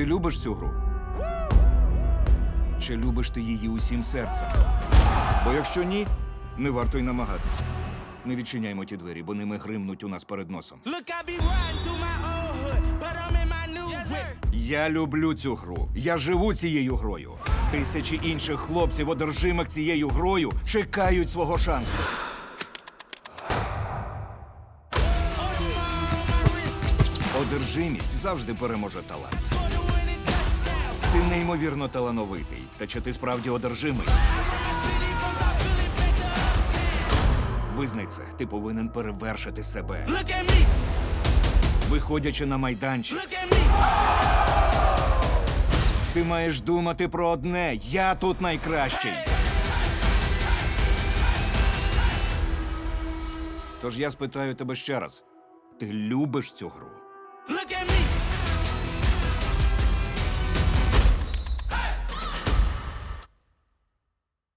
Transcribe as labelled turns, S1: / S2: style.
S1: Ти любиш цю гру? Чи любиш ти її усім серцем? Бо якщо ні, не варто й намагатися. Не відчиняймо ті двері, бо ними гримнуть у нас перед носом. Я люблю цю гру. Я живу цією грою. Тисячі інших хлопців, одержимих цією грою, чекають свого шансу. Одержимість завжди переможе талант. Ти неймовірно талановитий. Та чи ти справді одержимий? Визнай це, ти повинен перевершити себе. Виходячи на майданчик, ти маєш думати про одне: я тут найкращий. Тож я спитаю тебе ще раз: ти любиш цю гру?
S2: Look at me.